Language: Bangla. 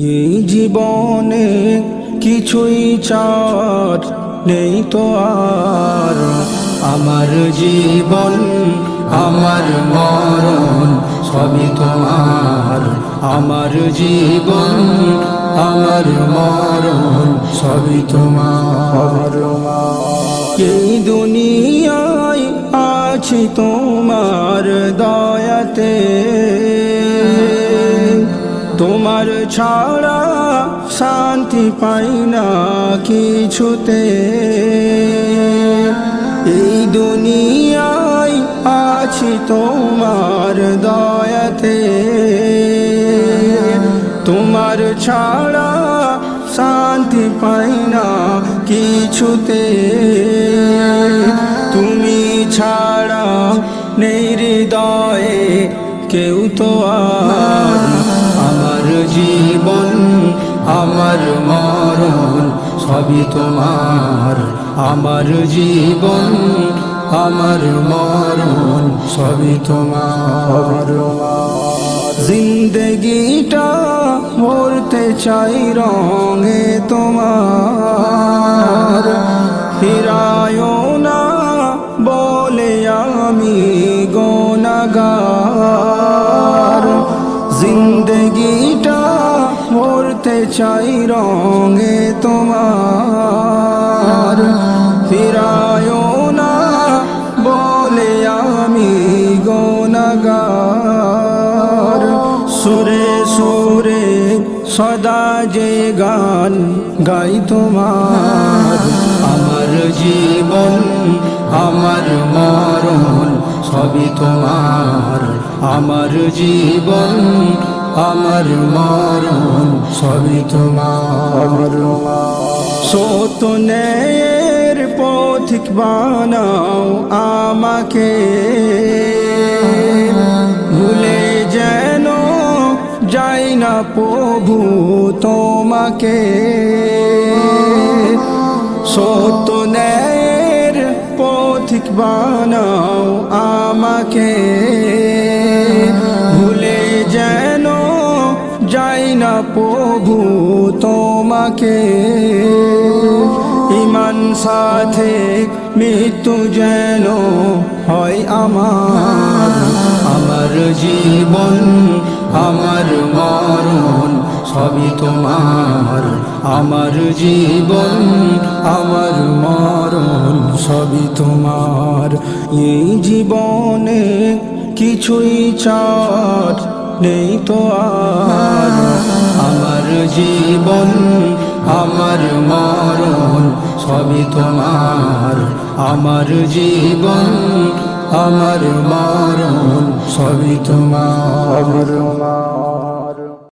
এই জীবনে কিছুই চার নেই তো আর। আমার জীবন, আমার মরণ সবই তোমার। আমার জীবন, আমার মরণ সবই তোমার। এই দুনিয়ায় আছি তোমার দয়াতে। তোমার ছাড়া শান্তি পাই না কিছুতে। এই দুনিয়ায় আছি তোমার দয়াতে। তোমার ছাড়া শান্তি পাই না কিছুতে। তুমি ছাড়া নেই হৃদয়ে কেউ তো আর। জীবন, আমার মরণ, সবই তোমার। আমার জীবন, আমার মরণ, সবই তোমার। জিন্দগিটা ভরতে চাই রঙে তোমার। ফিরায় না বলে আমি গোনাগার। চাই রঙে তোমার। ফিরায় না, বলে আমি গোনাগার সুরে সুরে সদা যে গান গাই তোমার। আমার জীবন, আমার মরণ সবই তোমার। আমার জীবন আমার মরণ সবই তোমার। সতনের পথিক বানাও আমাকে। ভুলে যেন যাই না প্রভু তোমাকে। সতনের পথিক বানাও আমাকে। তোমাকে। ইমান সাথে মৃত্যু যেন হয় আমার। আমার জীবন, আমার মরণ সবই তোমার। আমার জীবন, আমার মরণ সবই তোমার। এই জীবনে কিছুই চার নেই তো আর আমার জীবন, আমার মরণ, সবই তোমার। আমার জীবন, আমার মরণ, সবই তোমার।